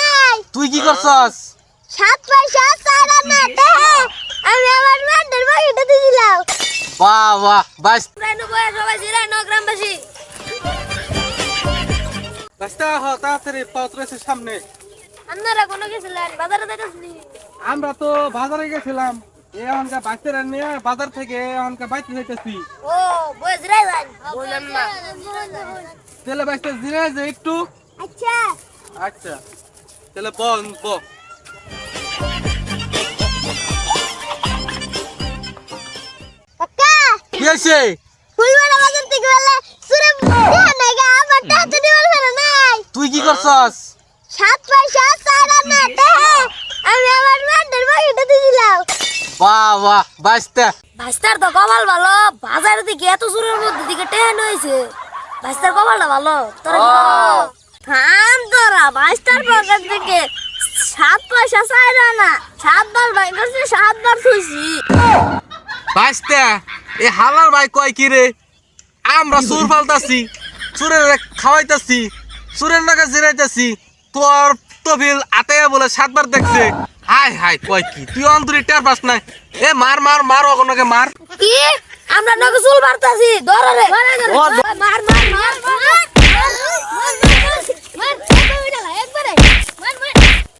নাই তুই কি করছস? সাত পয়সা চার আনা টাকা আমি আমার ম্যান্ডের বাকিটা দিয়ে দিলাম। বাহ বাহ সবাই হ তাড়াতাড়ি পাত্রেছে সামনে। আপনারা কোনো গেছিলেন? বাজারে আমরা তো বাজারে গেছিলাম। এখনকার বাচ্চারা নিয়ে বাজার থেকে এখনকার বাইতে যাইতেছি। ও বললাম না। তাহলে বাইতে জিরে যে একটু। আচ্ছা। আচ্ছা। তাহলে বল ব কি হয়েছে ফুলবাড়া বাজার থেকে বলে সুরে দেয়া নাই গা আমার টাকা দিবার ফেলে নাই। তুই কি করছস? সাত পয়সা চার আনা টাকা আমি আমার ম্যান্ডের বাকিটা দিয়ে দিলাম বাহ বাহ বাইসটা ভাস্তার তো কপাল ভালো। বাজারের দিকে এত সুরের মধ্যে দিকে টেন হয়েছে। ভাস্তার কপালটা ভালো। তোরা থাম তোরা ভাস্তার পকেট থেকে সাত পয়সা চাই না সাতবার বাই করছে সাতবার থুইছি বাইসটা এ হালার ভাই কয় কি রে? আমরা সুর ফালতাছি সুরের খাওয়াইতাছি সুরের নাকা জিরাইতাছি তোর তবিল আতায়া বলে সাতবার দেখছে। হাই হাই কয় কি? তুই অন্তরি টের পাস নাই এ মার মার মার ওগুলোকে মার। কি? আমরা নকে চুল মারতাছি ধরে। মার মার মার।